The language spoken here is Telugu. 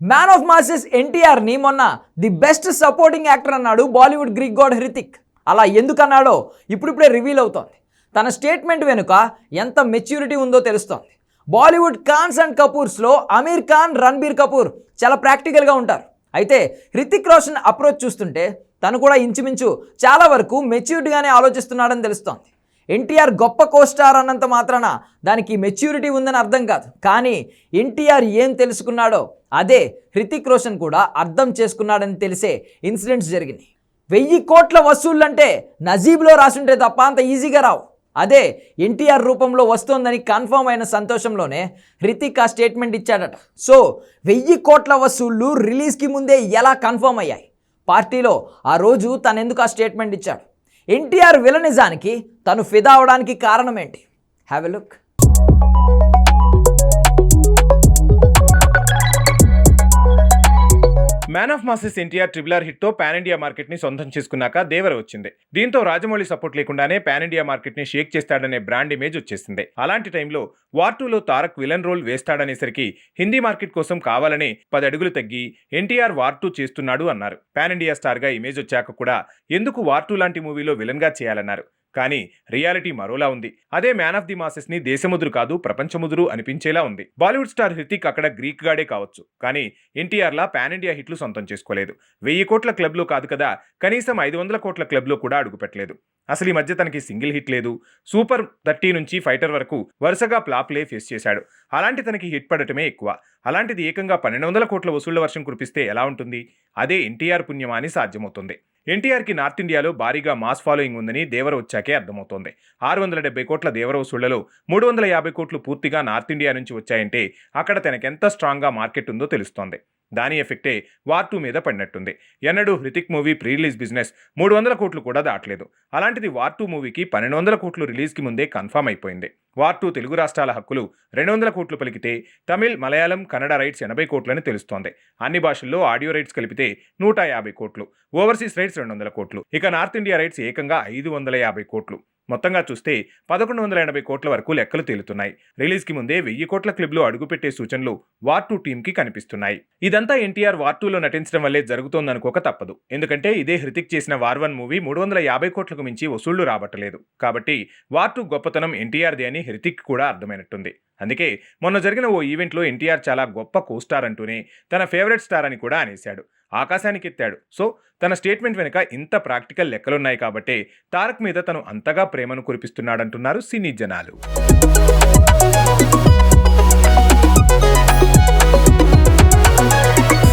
మ్యాన్ ఆఫ్ మాసెస్ ఎన్టీఆర్ని మొన్న ది బెస్ట్ సపోర్టింగ్ యాక్టర్ అన్నాడు బాలీవుడ్ గ్రీక్ గాడ్ హృతిక్ అలా ఎందుకన్నాడో ఇప్పుడిప్పుడే రివీల్ అవుతోంది. తన స్టేట్మెంట్ వెనుక ఎంత మెచ్యూరిటీ ఉందో తెలుస్తోంది. బాలీవుడ్ ఖాన్స్ అండ్ కపూర్స్లో అమీర్ ఖాన్ రణబీర్ కపూర్ చాలా ప్రాక్టికల్గా ఉంటారు. అయితే హృతిక్ రోషన్ అప్రోచ్ చూస్తుంటే తను కూడా ఇంచుమించు చాలా వరకు మెచ్యూర్డ్గానే ఆలోచిస్తున్నాడని తెలుస్తోంది. ఎన్టీఆర్ గొప్ప కోస్టార్ అన్నంత మాత్రాన దానికి మెచ్యూరిటీ ఉందని అర్థం కాదు. కానీ ఎన్టీఆర్ ఏం తెలుసుకున్నాడో అదే హృతిక్ రోషన్ కూడా అర్థం చేసుకున్నాడని తెలిసే ఇన్సిడెంట్స్ జరిగినాయి. వెయ్యి కోట్ల వసూళ్ళంటే నజీబ్లో రాసుంటే తప్ప అంత ఈజీగా రావు. అదే ఎన్టీఆర్ రూపంలో వస్తోందని కన్ఫర్మ్ అయిన సంతోషంలోనే హృతిక్ ఆ స్టేట్మెంట్ ఇచ్చాడట. సో వెయ్యి కోట్ల వసూళ్ళు రిలీజ్కి ముందే ఎలా కన్ఫర్మ్ అయ్యాయి? పార్టీలో ఆ రోజు తనెందుకు ఆ స్టేట్మెంట్ ఇచ్చాడు? ఎన్టీఆర్ విలనిజానికి తను ఫిదా అవడానికి కారణం ఏంటి? Have a look man of masses NTR triple R hit pan India మార్కెట్ని సొంతం చేసుకున్నాక దేవర వచ్చింది. దీంతో రాజమౌళి సపోర్ట్ లేకుండానే పాన్ ఇండియా మార్కెట్ని షేక్ చేస్తాడనే బ్రాండ్ ఇమేజ్ వచ్చేసింది. అలాంటి టైంలో వార్ టూలో తారక్ విలన్ రోల్ వేస్తాడనేసరికి హిందీ మార్కెట్ కోసం కావాలనే పది అడుగులు తగ్గి ఎన్టీఆర్ వార్ టూ చేస్తున్నాడు అన్నారు. పాన్ ఇండియా స్టార్గా ఇమేజ్ వచ్చాక కూడా ఎందుకు వార్ టూ లాంటి మూవీలో విలన్గా చేయాలన్నారు? కానీ రియాలిటీ మరోలా ఉంది. అదే మ్యాన్ ఆఫ్ ది మాసెస్ని దేశముదురు కాదు ప్రపంచముదురు అనిపించేలా ఉంది. బాలీవుడ్ స్టార్ హృతిక్ అక్కడ గ్రీక్ గాడే కావచ్చు. కానీ ఎన్టీఆర్ లా పాన్ ఇండియా హిట్లు సొంతం చేసుకోలేదు. వెయ్యి కోట్ల క్లబ్లో కాదు కదా కనీసం ఐదు వందల కోట్ల క్లబ్లో కూడా అడుగుపెట్టలేదు అసలు ఈ మధ్య తనకి సింగిల్ హిట్ లేదు. సూపర్ థర్టీ నుంచి ఫైటర్ వరకు వరుసగా ప్లాప్లే ఫేస్ చేశాడు. అలాంటి తనకి హిట్ పడటమే ఎక్కువ. అలాంటిది ఏకంగా పన్నెండు వందల కోట్ల వసూళ్ళ వర్షం కురిపిస్తే ఎలా ఉంటుంది? అదే ఎన్టీఆర్ పుణ్యమా అని సాధ్యమవుతుంది. ఎన్టీఆర్కి నార్త్ ఇండియాలో భారీగా మాస్ ఫాలోయింగ్ ఉందని దేవర వచ్చాకే అర్థమవుతోంది. ఆరు వందల డెబ్బై కోట్ల దేవర వసూళ్ళలో మూడు వందల యాభై కోట్లు పూర్తిగా నార్త్ ఇండియా నుంచి వచ్చాయంటే అక్కడ తనకెంత స్ట్రాంగ్గా మార్కెట్ ఉందో తెలుస్తోంది. దాని ఎఫెక్టే వార్ టూ మీద పడినట్టుంది. ఎన్నడూ Hrithik movie pre release business మూడు వందల కోట్లు కూడా దాటలేదు. అలాంటిది వార్ టూ మూవీకి పన్నెండు వందల కోట్లు రిలీజ్కి ముందే కన్ఫర్మ్ అయిపోయింది. వార్ టూ తెలుగు రాష్ట్రాల హక్కులు రెండు వందల కోట్లు పలికితే తమిళ్ మలయాళం కన్నడ రైట్స్ ఎనభై కోట్లని తెలుస్తోంది. అన్ని భాషల్లో ఆడియో రైట్స్ కలిపితే నూట యాభై కోట్లు. ఓవర్సీస్ రైట్స్ రెండు వందల కోట్లు. ఇక నార్త్ ఇండియా రైట్స్ ఏకంగా ఐదు వందల యాభై కోట్లు. మొత్తంగా చూస్తే పదకొండు వందల ఎనభై కోట్ల వరకు లెక్కలు తేలుతున్నాయి. రిలీజ్కి ముందే వెయ్యి కోట్ల క్లిబ్లో అడుగుపెట్టే సూచనలు వార్ టూ టీంకి కనిపిస్తున్నాయి. ఇదంతా ఎన్టీఆర్ వార్ టూలో నటించడం వల్లే జరుగుతోందనుకోక తప్పదు. ఎందుకంటే ఇదే హృతిక్ చేసిన వార్ వన్ మూవీ మూడు వందల యాభై కోట్లకు మించి వసూళ్ళు రాబట్టలేదు. కాబట్టి వార్ టూ గొప్పతనం ఎన్టీఆర్దే అని హృతిక్ కూడా అర్థమైనట్టుంది. అందుకే మొన్న జరిగిన ఓ ఈవెంట్లో ఎన్టీఆర్ చాలా గొప్ప కోస్టార్ అంటూనే తన ఫేవరెట్ స్టార్ అని కూడా అనేశాడు. ఆకాశానికి ఎత్తాడు. సో తన స్టేట్మెంట్ వెనుక ఇంత ప్రాక్టికల్ లెక్కలున్నాయి కాబట్టే తారక్ మీద తను అంతగా ప్రేమను కురిపిస్తున్నాడంటున్నారు సినీ జనాలు.